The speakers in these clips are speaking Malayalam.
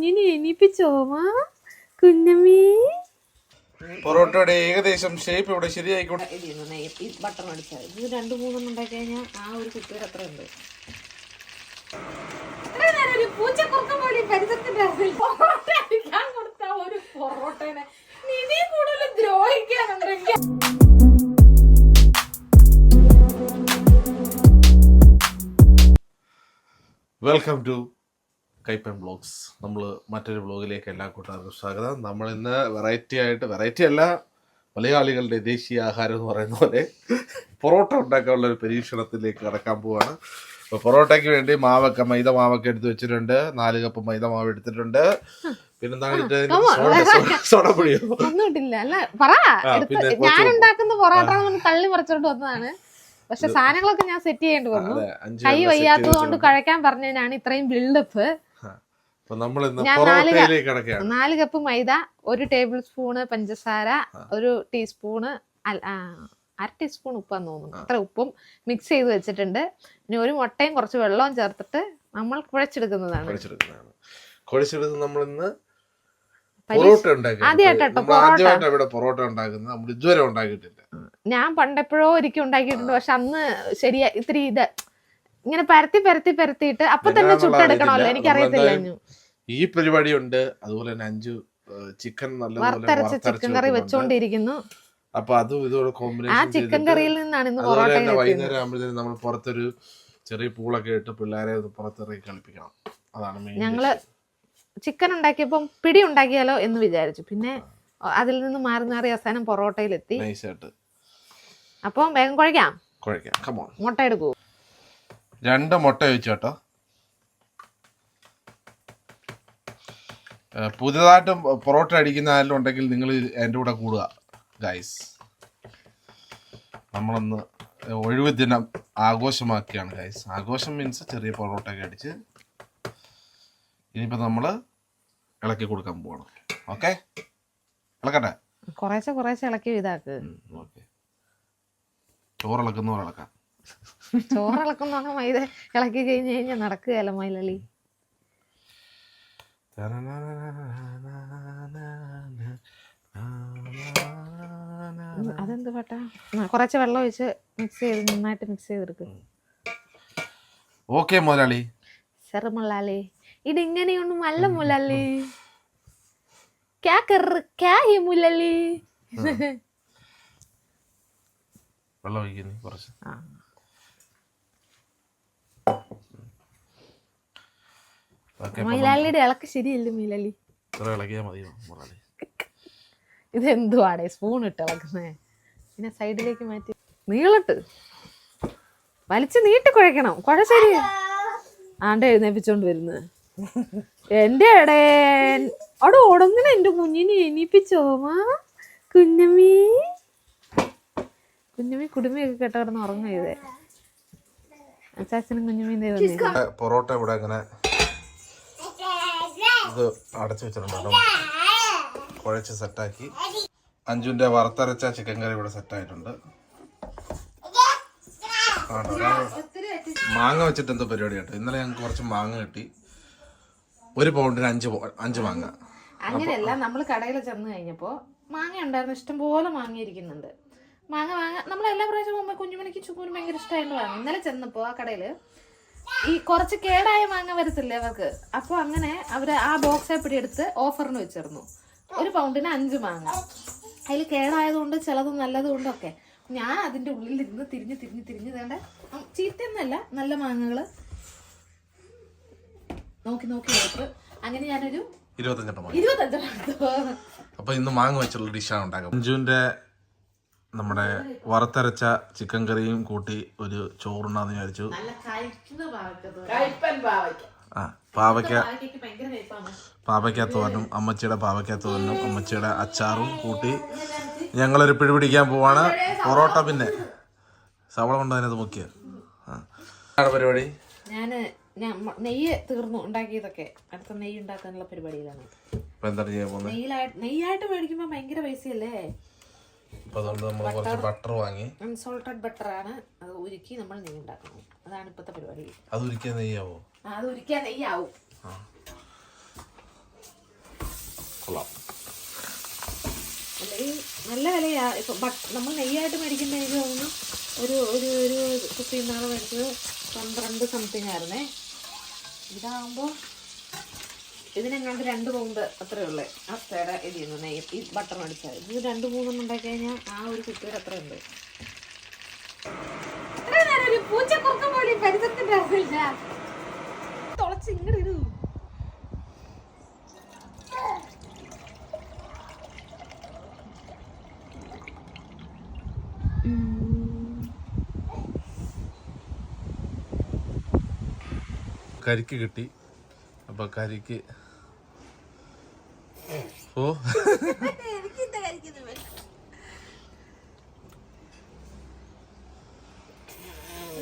ഇനി എണീപ്പിച്ചോമാ കുഞ്ഞമ്മീ. പൊറോട്ടയുടെ ഏകദേശം ഷേപ്പ് ഇവിടെ ശരിയായിക്കൊണ്ട് ബട്ടർ അടിച്ചത് ഇത് രണ്ട് മൂന്നെണ്ണം ഉണ്ടാക്കി കഴിഞ്ഞാൽ ആ ഒരു കുട്ടിയുടെ അത്ര ഉണ്ട് പൂച്ചക്കുറുക്കം പോലെ ഈ പരിസരത്തിന്റെ അടിക്കാൻ കൊടുത്ത ഒരു പൊറോട്ടേനെ. നിധി കൂടുതൽ ദ്രോഹിക്കാനുണ്ടെങ്കിൽ വെൽക്കം ടു കൈപ്പൻ ബ്ലോഗ്സ്. നമ്മൾ മറ്റൊരു ബ്ലോഗിലേക്ക് എല്ലാ കൂട്ടുകാർക്കും സ്വാഗതം. നമ്മൾ ഇന്ന് വെറൈറ്റി ആയിട്ട് വെറൈറ്റി അല്ല മലയാളികളുടെ ദേശീയ ആഹാരം എന്ന് പറയുന്ന പോലെ പൊറോട്ട ഉണ്ടാക്കാനുള്ള ഒരു പരീക്ഷണത്തിലേക്ക് കടക്കാൻ പോവാണ്. അപ്പോൾ പൊറോട്ടയ്ക്ക് വേണ്ടി മാവൊക്കെ മൈദ മാവൊക്കെ എടുത്ത് വെച്ചിട്ടുണ്ട്. നാല് കപ്പ് മൈദ മാവ് എടുത്തിട്ടുണ്ട്. ഉണ്ടാക്കുന്ന പൊറോട്ട തള്ളി വന്നതാണ്. പക്ഷെ സാധനങ്ങളൊക്കെ ഞാൻ സെറ്റ് ചെയ്യേണ്ടി വന്നു. കൈ വയ്യാത്തത് കൊണ്ട്. കഴിക്കാൻ പറഞ്ഞതിനാണ് ഇത്രയും ബിൽഡപ്പ് നമ്മൾ നാല് കപ്പ് മൈദ ഒരു ടേബിൾ സ്പൂണ് പഞ്ചസാര ഒരു ടീസ്പൂണ് അര ടീസ്പൂൺ ഉപ്പാന്ന് തോന്നുന്നു. അത്ര ഉപ്പും മിക്സ് ചെയ്ത് വെച്ചിട്ടുണ്ട്. ഇനി ഒരു മുട്ടയും കുറച്ച് വെള്ളവും ചേർത്തിട്ട് നമ്മൾ കുഴച്ചെടുക്കുന്നതാണ്. കുഴച്ചെടുക്കുന്നതാണ്. കുഴച്ചെടുത്ത് നമ്മൾ ഇന്ന് പരീക്ഷ- പൊറോട്ട ഉണ്ടാക്കി പൊറോട്ട. ഇവിടെ പൊറോട്ട ഉണ്ടാക്കുന്നത്. നമ്മൾ ഇതുവരെ ഉണ്ടാക്കിയിട്ടില്ല. ഞാൻ പണ്ടെപ്പോഴോ ഒരിക്കൽ ഉണ്ടാക്കിയിട്ടുണ്ട്. പക്ഷെ അന്ന് ശരിയാ ഇത്തിരി ഇത് ഇങ്ങനെ പരത്തി പരത്തി പരത്തിയിട്ട് അപ്പൊ തന്നെ ചുട്ടെടുക്കണമല്ലോ. എനിക്കറിയത്തില്ല ഈ പരിപാടി ഉണ്ട് അതുപോലെ തന്നെ അഞ്ചു ചിക്കൻ നല്ല ചിക്കൻ കറി വെച്ചുകൊണ്ടിരിക്കുന്നു വെച്ചോണ്ടിരിക്കുന്നു. അപ്പൊ അതും ഇതോടെ കോമ്പിനേഷൻ ചിക്കൻ കറിയിൽ നിന്നാണ് അതുപോലെ തന്നെ വൈകുന്നേരം ആകുമ്പോഴത്തേനും നമ്മൾ പുറത്തൊരു ചെറിയ പൂളൊക്കെ ഇട്ട് പിള്ളേരെ പുറത്തിറങ്ങി കളിപ്പിക്കണം. അതാണ് മെയിൻ ഞങ്ങൾ ചിക്കൻ ഉണ്ടാക്കിയപ്പം പിടി ഉണ്ടാക്കിയാലോ എന്ന് വിചാരിച്ചു. പിന്നെ അതിൽ നിന്ന് മാറി മാറി അവസാനം പൊറോട്ടയിലെത്തി. അപ്പം വേഗം കുഴക്കാം. കുഴക്കാം. കമോൺ മുട്ട എടുക്കൂ. രണ്ട് മുട്ട വെച്ചു കേട്ടോ ഏഹ് പുതിയതായിട്ട് പൊറോട്ട അടിക്കുന്ന ആരെങ്കിലും ഉണ്ടെങ്കിൽ നിങ്ങൾ എന്റെ കൂടെ കൂടുക ഗൈസ് നമ്മളൊന്ന് ഒഴിവ് ദിനം ആഘോഷമാക്കിയാണ് ഗൈസ് ആഘോഷം മീൻസ് ചെറിയ പൊറോട്ട ഒക്കെ അടിച്ച് ഇനിയിപ്പോൾ നമ്മൾ ഇളക്കി കൊടുക്കാൻ പോവാണ്. ഓക്കെ ഇളക്കട്ടെ? കുറേശ്ശെ കുറേശ്ശെ ഇളക്കി ഇതാക്ക്. ഓക്കെ ചോറ് ഇളക്കുന്നവർ പോലെ ഇളക്കാം. ചോറ് ഇളക്കുന്നവർ മൈദ ഇളക്കി കഴിഞ്ഞ് കഴിഞ്ഞാൽ നടക്കുകയല്ല മൈലളി അതെന്ത് പാട്ടാ കുറച്ച് വെള്ളം ഒഴിച്ച് മിക്സ് ചെയ്ത് നന്നായിട്ട് മിക്സ് ചെയ്തെടുക്കും ഓക്കെ മുതലാളി ചെറു മുള്ളാലേ ഇതിങ്ങനെയൊന്നും അല്ല മുള്ളാലേ ക്യാ ക്യാ വെള്ളം ഒഴിക്കുന്നു കുറച്ച് ആ. മൈലാലിയുടെ ഇളക്ക് ശരിയല്ല മീലാലി ഇത്ര ഇളകിയാൽ മതി മുതലാളി ഇത് എന്തുവാടേ സ്പൂൺ ഇട്ട് ഇളക്കുന്നേ? പിന്നെ സൈഡിലേക്ക് മാറ്റി. നീളട്ട്. വലിച്ച് നീട്ടി കുഴക്കണം കുഴ ശരി. ആണ്ട് എഴുന്നേപ്പിച്ചോണ്ട് വരുന്നത് എന്റെ എടേ അവിടെ ഉടങ്ങനെ എന്റെ കുഞ്ഞിനെ എണീപ്പിച്ചോമാ കുഞ്ഞമ്മീ. കുഞ്ഞമ്മി കുടുംബയൊക്കെ കേട്ട കിടന്ന് ഉറങ്ങുക ഇതേ. അച്ചാച്ചനും കുഞ്ഞമ്മീന്റെ വന്നേ. പൊറോട്ട ഇവിടെ അങ്ങനെ ഇത് അടച്ചു വെച്ചിട്ടുണ്ട് കുഴച്ച് സെറ്റാക്കി. അഞ്ചുവിന്റെ വറുത്തരച്ച ചിക്കൻ കറി ഇവിടെ സെറ്റായിട്ടുണ്ട്? മാങ്ങ വെച്ചിട്ട് എന്തോ പരിപാടി കേട്ടോ. ഇന്നലെ ഞങ്ങൾക്ക് കുറച്ച് മാങ്ങ കിട്ടി. ഒരു പൗണ്ടിന് അഞ്ച് അഞ്ച് മാങ്ങ. അങ്ങനെയല്ല നമ്മൾ കടയിൽ ചെന്ന് കഴിഞ്ഞപ്പോൾ മാങ്ങ ഉണ്ടായിരുന്നു. ഇഷ്ടംപോലെ മാങ്ങ മാങ്ങ മാങ്ങ. നമ്മൾ എല്ലാ പ്രാവശ്യം കുഞ്ഞുമണിക്ക് ചുക്കൂനും ഭയങ്കര ഇഷ്ടമായിട്ട് വാങ്ങും ഇന്നലെ ചെന്നപ്പോൾ ആ കടയിൽ ഈ കുറച്ച് കേടായ മാങ്ങ വരത്തില്ലേ അവർക്ക്? അപ്പോൾ അങ്ങനെ അവർ ആ ബോക്സ് പിടിയെടുത്ത് ഓഫറിന് വെച്ചിരുന്നു. ഒരു പൗണ്ടിന് അഞ്ച് മാങ്ങ. അതിൽ കേടായതുകൊണ്ട് ചിലത് നല്ലതുകൊണ്ടൊക്കെ ഞാൻ ഞാൻ ഉള്ളിൽ ഉള്ളിലിരുന്ന് തിരിഞ്ഞ് തിരിഞ്ഞ് തിരിഞ്ഞ് തേണ്ട ചീത്തയൊന്നല്ല നല്ല മാങ്ങകൾ നോക്കി നോക്കി എടുത്ത് അങ്ങനെ ഞാനൊരു ഇരുപത്തഞ്ചെണ്ണം ഇരുപത്തഞ്ചെണ്ണം അപ്പൊ ഇന്ന് മാങ്ങ വെച്ചുള്ള ഡിഷാണ് ഉണ്ടാക്കുക അഞ്ചുവിന്റെ നമ്മുടെ വറുത്തരച്ച ചിക്കൻ കറിയും കൂട്ടി ഒരു ചോറുണ്ടാന്ന് വിചാരിച്ചു. ആ പാവയ്ക്ക പാവയ്ക്ക തോരനും അമ്മച്ചിയുടെ പാവയ്ക്ക തോരനും അമ്മച്ചിയുടെ അച്ചാറും കൂട്ടി ഞങ്ങളൊരു പിടി പിടിക്കാൻ പോവാണ്. പൊറോട്ട പിന്നെ. സവള കൊണ്ട് അതിനകത്ത് മുക്കിയ ആ. പരിപാടി? ഞാൻ നെയ്യ് തീർന്നു ഉണ്ടാക്കിയതൊക്കെ. അടുത്ത നെയ്യ് ഉണ്ടാക്കാനുള്ള പരിപാടിയിലാണ്. നെയ്യിലായിട്ട് നെയ്യായിട്ട് മേടിക്കുമ്പോൾ ഭയങ്കര പൈസയല്ലേ? ഇപ്പൊ അതുകൊണ്ട് നമ്മൾ കുറച്ച് ബട്ടർ വാങ്ങി. അൺസോൾട്ടഡ് ബട്ടർ ആണ്. അത് ഉരുക്കി നമ്മൾ നെയ്യ് ഉണ്ടാക്കണം അതാണ് ഇപ്പോഴത്തെ പരിപാടി. അത് ഉരുക്കിയ നെയ്യാവോ? അത് ഉരുക്കിയ നെയ്യാവും. കൊള്ളാം. അല്ല, ഈ നല്ല വിലയാ. ഇപ്പൊ ബട്ട് നമ്മൾ നെയ്യായിട്ട് മേടിക്കുന്ന എനിക്ക് തോന്നുന്നു ഒരു ഒരു ഒരു കുപ്പി നാളെ മേടിച്ചത് പന്ത്രണ്ട് സംതിങ് ആയിരുന്നേ. ഇതാകുമ്പോ ഇതിനെങ്ങാണ്ട് രണ്ട് പൗണ്ട് അത്രേ ഉള്ളേ. ആ ഇത് ചെയ്യുന്നു. നെയ്യ് ഈ ബട്ടർ അടിച്ചാൽ ഇത് രണ്ട് മൂന്നെണ്ണം ഉണ്ടാക്കി കഴിഞ്ഞാൽ ആ ഒരു കുട്ടിയുടെ അത്ര ഉണ്ട് കരിക്ക് കിട്ടി. അപ്പൊ കരിക്ക് ഓ.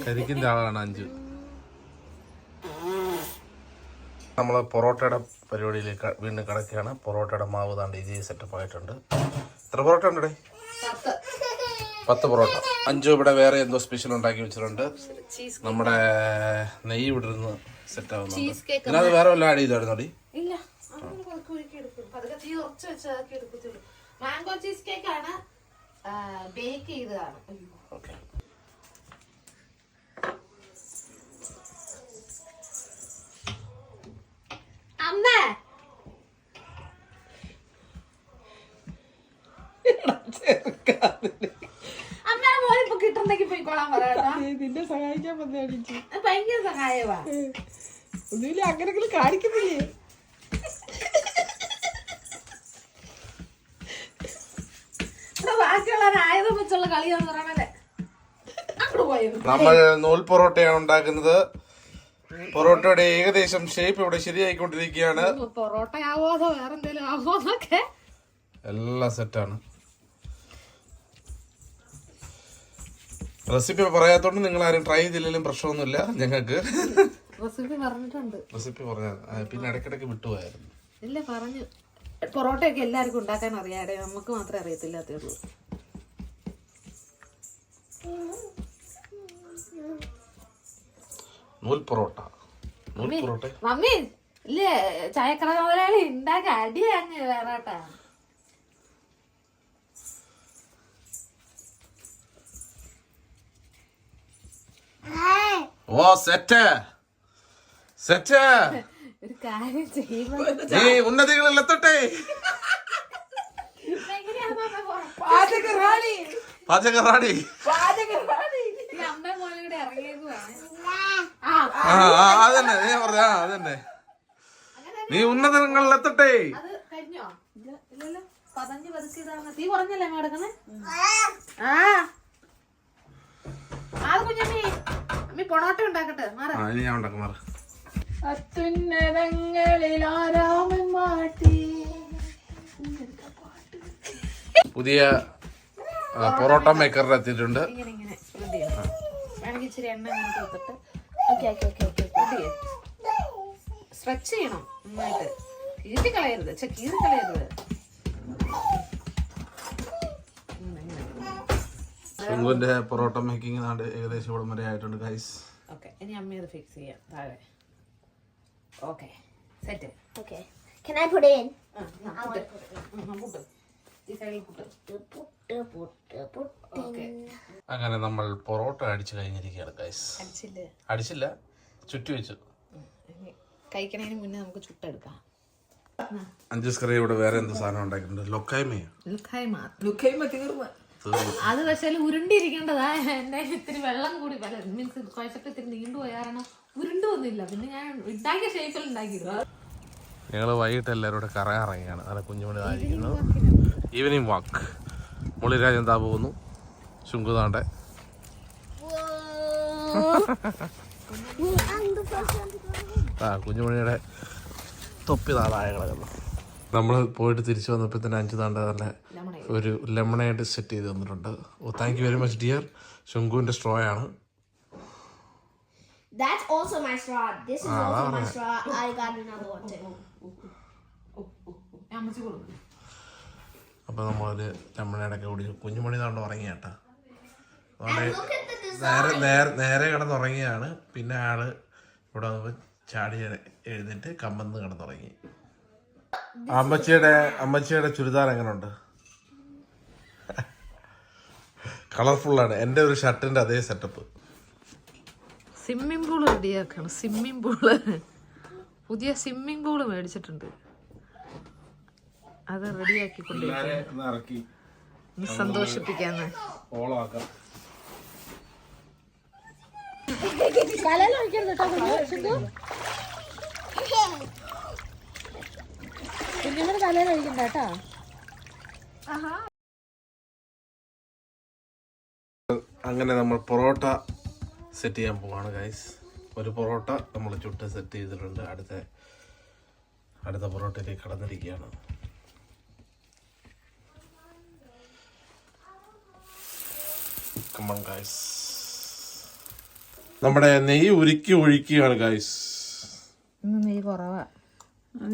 കരിക്കിന്റെ ആളാണ് അഞ്ചു. നമ്മൾ പൊറോട്ടയുടെ പരിപാടിയിലേക്ക് വീണ്ടും കിടക്കുകയാണ്. പൊറോട്ടയുടെ മാവ് താണ്ട് ഇതേ സെറ്റപ്പ് ആയിട്ടുണ്ട്. എത്ര പൊറോട്ട ഉണ്ടേ പത്ത് പൊറോട്ട. അഞ്ചു ഇവിടെ വേറെ എന്തോ സ്പെഷ്യൽ ഉണ്ടാക്കി വെച്ചിട്ടുണ്ട്. നമ്മുടെ നെയ്യ് വിടുന്ന സെറ്റ് ആവുന്നുണ്ട് അത് വേറെ വല്ല ആഡ് ചെയ്തായിരുന്നോടി ഇല്ല മാംഗോ ചീസ് കേക്ക് ആണ് ബേക്ക് ചെയ്തതാണ്. ഓക്കെ അമ്മ! അമ്മയുടെ കിട്ടുന്നെങ്കിൽ പോയിക്കോളാൻ പറയാം നിന്നെ സഹായിക്കാൻ ഭയങ്കര സഹായവാ. ഒന്നുമില്ല അങ്ങനെങ്കിലും കാണിക്കുന്നില്ലേ? നമ്മൾ നൂൽ പൊറോട്ടയാണ് ഉണ്ടാക്കുന്നത്. പൊറോട്ടയുടെ ഏകദേശം ഷേപ്പ് ഇവിടെ ശരിയായിക്കൊണ്ടിരിക്കുകയാണ്. പൊറോട്ട വേറെ എന്തെങ്കിലും എല്ലാം സെറ്റാണ് റെസിപ്പി പറയാത്തോണ്ട് നിങ്ങൾ ആരും ട്രൈ ചെയ്തില്ലെങ്കിലും പ്രശ്നമൊന്നുമില്ല ഞങ്ങൾക്ക്. റെസിപ്പി പറഞ്ഞിട്ടുണ്ട്. റെസിപ്പി പറഞ്ഞാൽ പിന്നെ ഇടയ്ക്കിടയ്ക്ക് വിട്ടുപോയായിരുന്നു. ഇല്ല പറഞ്ഞു. പൊറോട്ടയൊക്കെ എല്ലാവർക്കും ഉണ്ടാക്കാൻ അറിയാടെ നമുക്ക് മാത്രമേ അറിയത്തില്ലാത്തേ ഉള്ളൂ. നൂൽ പൊറോട്ട. നൂൽ പൊറോട്ട. മമ്മി ഇല്ലേ ചായക്കട മുതലാളി ഉണ്ടാക്ക അടി അങ്ങ് വേറാട്ടാ ഓ സെറ്റ് സെറ്റ് ഒരു കാര്യം ചെയ്യുമ്പോ നീ ഉന്നതികളിൽ എത്തട്ടെ. പാചകറാണി ആ ആ ആ, അതന്നെ നീ പറഞ്ഞ ആ അതന്നെ. നീ ഉന്നതങ്ങളിൽ എത്തട്ടെ. അത് കഴിഞ്ഞോ? ഇല്ല ഇല്ലല്ലോ. പതഞ്ഞ് പതുക്കിയതാണ് തീ കുറഞ്ഞല്ലേ അമ്മ എടുക്കണേ ആ. അത് കുഞ്ഞമ്മി. അമ്മി പൊറോട്ട ഉണ്ടാക്കട്ടെ. മാറ. അത്യുന്നതങ്ങളിൽ ആരാമൻ മാറ്റി പുതിയ പൊറോട്ട മേക്കറിൽ എത്തിയിട്ടുണ്ട്. ഇങ്ങനെ ഇങ്ങനെ ഇത് ചെയ്യണം. എണ്ണ ഇങ്ങനെ കൊടുത്തിട്ട് ഓക്കെ ഓക്കെ ഓക്കെ ഓക്കെ ഇത് സ്ട്രെച്ച് ചെയ്യണം നന്നായിട്ട്. കീറി കളയരുത് കീറി കളയരുത്. ശംഖുവിന്റെ പൊറോട്ട മേക്കിംഗ് നാട് ഏകദേശം ഇവിടം വരെ ആയിട്ടുണ്ട് ഗൈസ് ഓക്കെ ഇനി അമ്മ ഇത് ഫിക്സ് ചെയ്യാം താഴെ. Okay it. Okay. Can I put it in? സൈഡിൽ put Put, put, put. Okay അങ്ങനെ നമ്മൾ പൊറോട്ട അടിച്ചു കഴിഞ്ഞിരിക്കുകയാണ് ഗൈസ് അടിച്ചില്ലേ? ചുറ്റി വെച്ചു. കഴിക്കണതിന് മുന്നേ നമുക്ക് ചുട്ടെടുക്കാം. അഞ്ചസ് കറി ഇവിടെ വേറെ എന്ത് സാധനം ഉണ്ടാക്കിയിട്ടുണ്ട്? ലൊക്കായ്മയോ? ലുക്കായ്മ. ലുക്കൈമ തീർന്ന്. അത് പക്ഷേ ഉരുണ്ടിരിക്കേണ്ടതാ എന്റെ ഇത്തിരി വെള്ളം കൂടി. വരും മീൻസ് കുഴച്ചിട്ട് ഇത്തിരി നീണ്ടു പോയ കാരണം ഉരുണ്ടൊന്നുമില്ല പിന്നെ ഞാൻ ഉണ്ടാക്കിയ ഷേപ്പിൽ ഉണ്ടാക്കിയിരുന്നു. ഞങ്ങൾ വൈകിട്ട് എല്ലാവരും കൂടെ കറങ്ങിറങ്ങിയാണ് അതെ കുഞ്ഞുമണി ആയിരിക്കുന്നു ഈവനിങ് വാക്ക് മുളിരാജൻ താ പോകുന്നു. ശുങ്കുതാണ്ടെ. ആ കുഞ്ഞുമണിയുടെ തൊപ്പി നാളായ കിടക്കുന്നു. നമ്മൾ പോയിട്ട് തിരിച്ചു വന്നപ്പോൾ തന്നെ അഞ്ച് താണ്ട തന്നെ ഒരു ലെമണായിട്ട് സെറ്റ് ചെയ്ത് തന്നിട്ടുണ്ട്. ഓ thank you very much dear ശുങ്കുവിന്റെ straw ആണ്. That's also my straw. This is also my straw. I got another one too. അമ്മച്ചി കൊടുക്കും അപ്പോൾ നമ്മളൊരു തമിഴ്നാടൊക്കെ കുടിച്ചു കുഞ്ഞുമണി താണ്ട് ഉറങ്ങി കേട്ടാ അതുകൊണ്ട് Look at the design. നേരെ നേരെ നേരെ കിടന്നുറങ്ങിയാണ് പിന്നെ ആൾ ഇവിടെ വന്നപ്പോൾ ചാടി എഴുന്നേറ്റ് കമ്പന്ന് കിടന്നുറങ്ങി അമ്മച്ചിയുടെ അമ്മച്ചിയുടെ ചുരിദാർ എങ്ങനെയുണ്ട് കളർഫുള്ളാണ് എന്റെ ഒരു ഷർട്ടിന്റെ അതേ സെറ്റപ്പ് സ്വിമ്മിംഗ് പൂൾ റെഡിയാക്കണം സ്വിമ്മിംഗ് പൂൾ. പുതിയ സ്വിമ്മിംഗ് പൂൾ മേടിച്ചിട്ടുണ്ട്. അത് റെഡിയാക്കി ഇറക്കി. സന്തോഷിപ്പിക്കാന്ന്. കുഞ്ഞുങ്ങളുടെ തലയിൽ ഒഴിക്കണ്ട കേട്ടോ. അങ്ങനെ നമ്മൾ പൊറോട്ട സെറ്റ് ചെയ്യാൻ പോവാണ് ഗൈസ് ഒരു പൊറോട്ട നമ്മൾ ചുട്ട് സെറ്റ് ചെയ്തിട്ടുണ്ട്. അടുത്ത അടുത്ത പൊറോട്ടയിലേക്ക് കടന്നിരിക്കുകയാണ്. ഗൈസ് നമ്മുടെ നെയ്യ് ഉരുക്കി ഒഴിക്കുകയാണ് ഗൈസ് നെയ്യ് കുറവാ.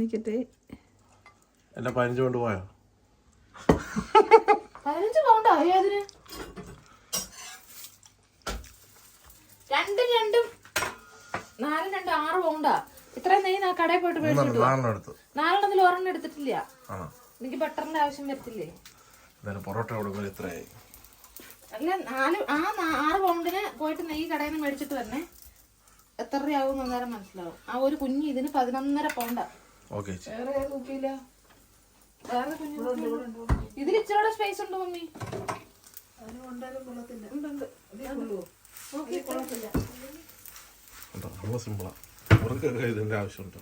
നിക്കട്ടെ എന്റെ പതിനഞ്ച് കൊണ്ട് പോയോ? പതിനഞ്ച് പൗണ്ടോ? അതിന് രണ്ടും രണ്ടും നാലും രണ്ടും ആറ് പൗണ്ടാ. ഇത്രയും നെയ്യ് ആ കടയിൽ പോയിട്ട് മേടിച്ചിട്ട് നാലെണ്ണത്തിൽ ഒരെണ്ണം എടുത്തിട്ടില്ല. എനിക്ക് ബട്ടറിന്റെ ആവശ്യം വരത്തില്ലേ? പൊറോട്ട കൊടുക്കുമ്പോൾ ഇത്രയായി. അല്ല നാല് ആ ആറ് പൗണ്ടിന് പോയിട്ട് നെയ്യ് കടയിൽ നിന്ന് മേടിച്ചിട്ട് വരണേ. എത്ര രൂപയാവും അന്നേരം മനസ്സിലാവും. ആ ഒരു കുഞ്ഞ് ഇതിന് പതിനൊന്നര പൗണ്ടാ. ഓക്കെ വേറെ കുപ്പിയില്ല വേറെ കുഞ്ഞു ഇതിൽ ഇച്ചിരി സ്പേസ് ഉണ്ട് മമ്മി? ഉണ്ട്. നല്ല സിമ്പിളാ. അവർക്കൊക്കെ ഇതിന്റെ ആവശ്യമുണ്ടോ?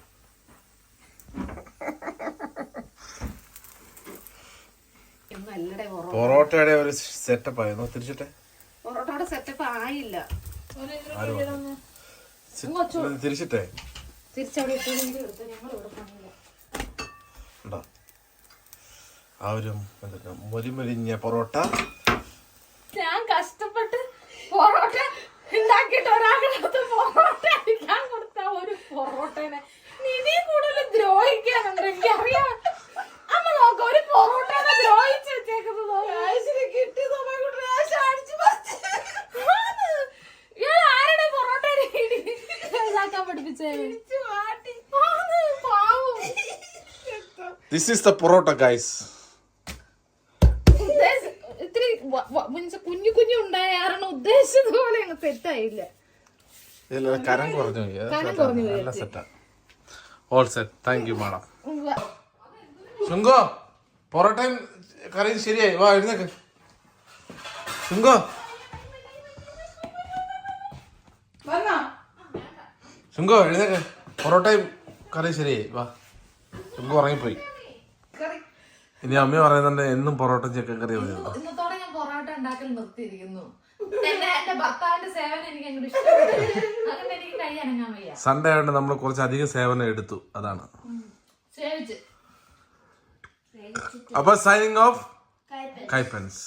പൊറോട്ട പൊറോട്ടയുടെ ഒരു സെറ്റപ്പ് ആയിരുന്നു. തിരിച്ചിട്ടെ? പൊറോട്ടയുടെ സെറ്റപ്പ് ആയില്ല. തിരിച്ചിട്ടെ? ആ ഒരു മൊരിമൊരിഞ്ഞ പൊറോട്ട. ഞാൻ കഷ്ടപ്പെട്ട് പൊറോട്ട ഉണ്ടാക്കിയിട്ട് ഒരാളുടെ പൊറോട്ട അടിക്കാൻ കൊടുത്ത ഒരു പൊറോട്ടനെ. നിധി കൂടുതൽ ദ്രോഹിക്കാനുണ്ട് എനിക്കറിയാം. അമ്മ നോക്ക ഒരു പൊറോട്ടനെ ദ്രോഹിച്ച് വെച്ചേക്കുന്നത് ഇയാൾ ആരുടെ ഇതാക്കാൻ. This is the parotta guys ഇത്തിരി കുഞ്ഞു കുഞ്ഞു ഉണ്ടായ കാരണം ഉദ്ദേശിച്ചതുപോലെ അങ്ങ് സെറ്റായില്ല കരം കുറഞ്ഞു പോയി. നല്ല സെറ്റാ. All set thank you madam ശുങ്കോ പൊറോട്ടയും കറിയും ശരിയായി. വാ എഴുന്നേക്ക്. ശുങ്കോ. ശുങ്കോ എഴുന്നേക്ക്. പൊറോട്ടയും കറിയും ശരിയായി. വാ. ശുങ്കോ ഉറങ്ങിപ്പോയി. ഇനി അമ്മ പറയുന്നുണ്ട് എന്നും പൊറോട്ടയും ചിക്കൻ കറി മതി ഇന്നത്തോടെ ഞാൻ പൊറോട്ട എന്റെ എന്റെ ഭർത്താവിന്റെ സേവനം എനിക്ക് അങ്ങോട്ട് ഇഷ്ടപ്പെട്ടു അങ്ങനെ എനിക്ക് കൈ അനങ്ങാൻ വയ്യ. സൺഡേ ആയതുകൊണ്ട് നമ്മൾ കുറച്ച് അധികം സേവനം എടുത്തു. അതാണ്. സേവിച്ച്. അപ്പൊ സൈനിങ് ഓഫ് കൈപ്പൻസ്.